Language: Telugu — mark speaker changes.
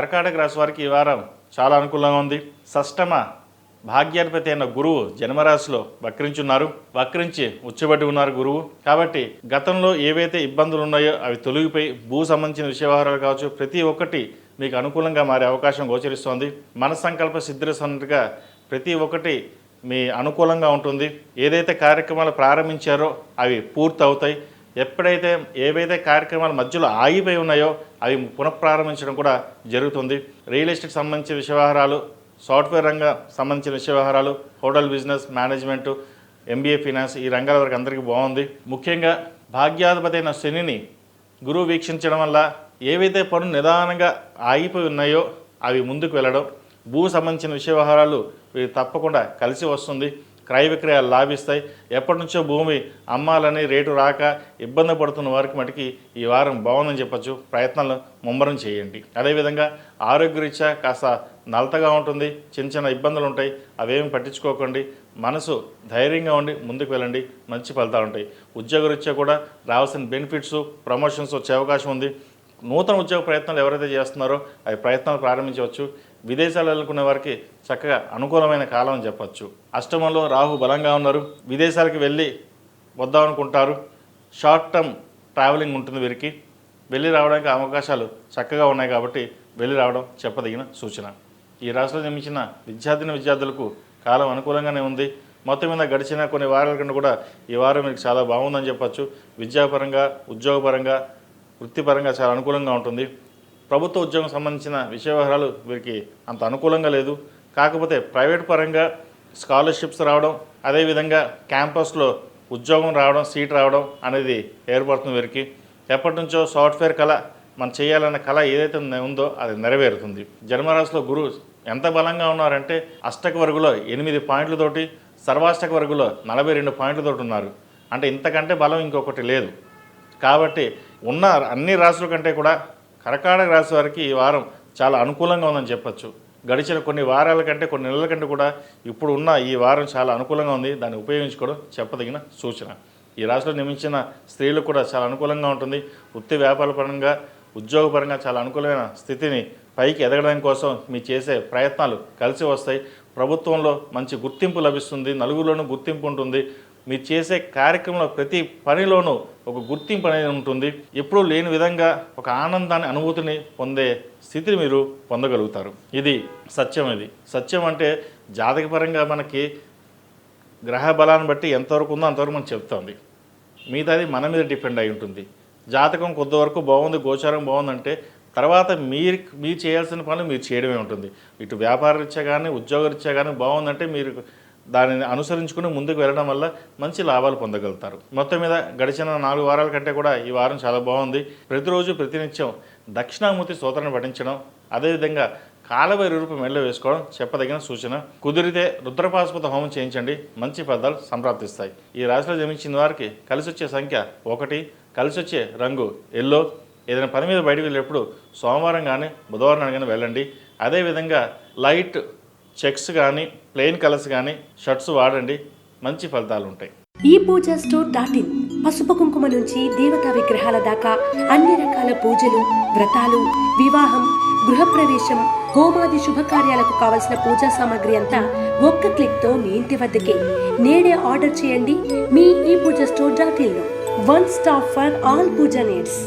Speaker 1: కర్కాటక రాశి వారికి ఈ వారం చాలా అనుకూలంగా ఉంది. షష్టమ భాగ్యాధిపతి అయిన గురువు జన్మరాశిలో వక్రించున్నారు. వక్రించి ఉచ్చబడి ఉన్నారు గురువు. కాబట్టి గతంలో ఏవైతే ఇబ్బందులు ఉన్నాయో అవి తొలగిపోయి భూ సంబంధించిన విషయ వ్యవహారాలు కావచ్చు ప్రతి ఒక్కటి మీకు అనుకూలంగా మారే అవకాశం గోచరిస్తోంది. మన సంకల్ప సిద్ధిస్తున్నట్టుగా ప్రతి ఒక్కటి మీ అనుకూలంగా ఉంటుంది. ఏదైతే కార్యక్రమాలు ప్రారంభించారో అవి పూర్తవుతాయి. ఎప్పుడైతే ఏవైతే కార్యక్రమాలు మధ్యలో ఆగిపోయి ఉన్నాయో అవి పునఃప్రారంభించడం కూడా జరుగుతుంది. రియల్ ఎస్టేట్ సంబంధించిన విషయ వ్యవహారాలు సాఫ్ట్వేర్ రంగ సంబంధించిన విషయ వ్యవహారాలు hotel business management MBA finance ఈ రంగాల వరకు అందరికీ బాగుంది. ముఖ్యంగా భాగ్యాధిపతి అయిన శనిని గురువు వీక్షించడం వల్ల ఏవైతే పనులు నిదానంగా ఆగిపోయి ఉన్నాయో అవి ముందుకు వెళ్ళడం భూ సంబంధించిన విషయ వ్యవహారాలు తప్పకుండా కలిసి వస్తుంది. క్రయ విక్రయాలు లాభిస్తాయి. ఎప్పటి నుంచో భూమి అమ్మాలని రేటు రాక ఇబ్బంది పడుతున్న వారికి మటుకి ఈ వారం బాగుందని చెప్పచ్చు. ప్రయత్నాలు ముమ్మరం చేయండి. అదేవిధంగా ఆరోగ్యరీత్యా కాస్త నలతగా ఉంటుంది. చిన్న చిన్న ఇబ్బందులు ఉంటాయి. అవేమి పట్టించుకోకండి. మనసు ధైర్యంగా ఉండి ముందుకు వెళ్ళండి. మంచి ఫలితాలు ఉంటాయి. ఉద్యోగరీత్యా కూడా రావాల్సిన బెనిఫిట్స్ ప్రమోషన్స్ వచ్చే అవకాశం ఉంది. నూతన ఉద్యోగ ప్రయత్నాలు ఎవరైతే చేస్తున్నారో అవి ప్రయత్నాలు ప్రారంభించవచ్చు. విదేశాలు వెళ్ళుకునే వారికి చక్కగా అనుకూలమైన కాలం అని అష్టమంలో రాహు బలంగా ఉన్నారు. విదేశాలకు వెళ్ళి వద్దామనుకుంటారు షార్ట్ టర్మ్ ట్రావెలింగ్ ఉంటుంది వీరికి. వెళ్ళి రావడానికి అవకాశాలు చక్కగా ఉన్నాయి కాబట్టి వెళ్ళి రావడం చెప్పదగిన సూచన. ఈ రాష్ట్రంలో జన్మించిన విద్యార్థిని విద్యార్థులకు కాలం అనుకూలంగానే ఉంది. మొత్తం మీద గడిచిన కొన్ని వారాల కన్నా కూడా ఈ వారం మీకు చాలా బాగుందని చెప్పచ్చు. విద్యాపరంగా ఉద్యోగపరంగా వృత్తిపరంగా చాలా అనుకూలంగా ఉంటుంది. ప్రభుత్వ ఉద్యోగం సంబంధించిన విషయ వ్యవహారాలు వీరికి అంత అనుకూలంగా లేదు. కాకపోతే ప్రైవేట్ పరంగా స్కాలర్షిప్స్ రావడం అదేవిధంగా క్యాంపస్లో ఉద్యోగం రావడం సీట్ రావడం అనేది ఏర్పడుతుంది వీరికి. ఎప్పటి నుంచో సాఫ్ట్వేర్ కళ మనం చేయాలన్న కళ ఏదైతే ఉందో అది నెరవేరుతుంది. జన్మరాశిలో గురు ఎంత బలంగా ఉన్నారంటే అష్టక వర్గులో ఎనిమిది పాయింట్లతోటి సర్వాష్టక వర్గులో నలభై రెండు పాయింట్లతోటి ఉన్నారు. అంటే ఇంతకంటే బలం ఇంకొకటి లేదు. కాబట్టి ఉన్న అన్ని రాశుల కంటే కూడా కరకాడ రాశి వారికి ఈ వారం చాలా అనుకూలంగా ఉందని చెప్పొచ్చు. గడిచిన కొన్ని వారాల కంటే కొన్ని నెలల కంటే కూడా ఇప్పుడు ఉన్న ఈ వారం చాలా అనుకూలంగా ఉంది. దాన్ని ఉపయోగించుకోవడం చెప్పదగిన సూచన. ఈ రాశిలో నియమించిన స్త్రీలకు కూడా చాలా అనుకూలంగా ఉంటుంది. వృత్తి వ్యాపార పరంగా ఉద్యోగపరంగా చాలా అనుకూలమైన స్థితిని పైకి ఎదగడం కోసం మీ చేసే ప్రయత్నాలు కలిసి వస్తాయి. ప్రభుత్వంలో మంచి గుర్తింపు లభిస్తుంది. నలుగురిలోనూ గుర్తింపు ఉంటుంది. మీరు చేసే కార్యక్రమంలో ప్రతి పనిలోనూ ఒక గుర్తింపు అనేది ఉంటుంది. ఎప్పుడూ లేని విధంగా ఒక ఆనందాన్ని అనుభూతిని పొందే స్థితిని మీరు పొందగలుగుతారు. ఇది సత్యం ఇది. సత్యం అంటే జాతకపరంగా మనకి గ్రహ బలాన్ని బట్టి ఎంతవరకు ఉందో అంతవరకు మనం చెప్తుంది. మిగతాది మన మీద డిపెండ్ అయి ఉంటుంది. జాతకం కొద్దివరకు బాగుంది గోచారం బాగుందంటే తర్వాత మీరు మీరు చేయాల్సిన పనులు మీరు చేయడమే ఉంటుంది. ఇటు వ్యాపార రీత్యా కానీ ఉద్యోగరీత్యా కానీ బాగుందంటే మీరు దానిని అనుసరించుకుని ముందుకు వెళ్ళడం వల్ల మంచి లాభాలు పొందగలుగుతారు. మొత్తం మీద గడిచిన నాలుగు వారాల కంటే కూడా ఈ వారం చాలా బాగుంది. ప్రతిరోజు ప్రతినిత్యం దక్షిణామూర్తి స్తోత్రాన్ని పఠించడం అదేవిధంగా కాలవ రూపం మెళ్ళ వేసుకోవడం చెప్పదగిన సూచన. కుదిరితే రుద్రపాశుపత హోమం చేయించండి. మంచి ఫలితాలు సంప్రాప్తిస్తాయి. ఈ రాశిలో జన్మించిన వారికి కలిసి వచ్చే సంఖ్య ఒకటి కలిసి వచ్చే రంగు ఎల్లో. ఏదైనా పని మీద బయటకు వెళ్ళేటప్పుడు సోమవారం కానీ బుధవారం కానీ వెళ్ళండి. అదేవిధంగా లైట్ చెక్స్ కానీ ప్లెయిన్ కలర్స్ కానీ షర్ట్స్ వాడండి. మంచి ఫలితాలు ఉంటాయి
Speaker 2: ఈ పూజ స్టోర్ డాట్ ఇన్. పసుపు కుంకుమ నుంచి దేవతా విగ్రహాల దాకా అన్ని రకాల పూజలు వ్రతాలు వివాహం గృహప్రవేశం హోమాది శుభకార్యాలకు కావలసిన పూజా సామాగ్రి అంతా ఒక్క క్లిక్తో మీ ఇంటి వద్దకే. నేడే ఆర్డర్ చేయండి మీ ఈ పూజ store dot ఇన్లో one stop for all puja needs.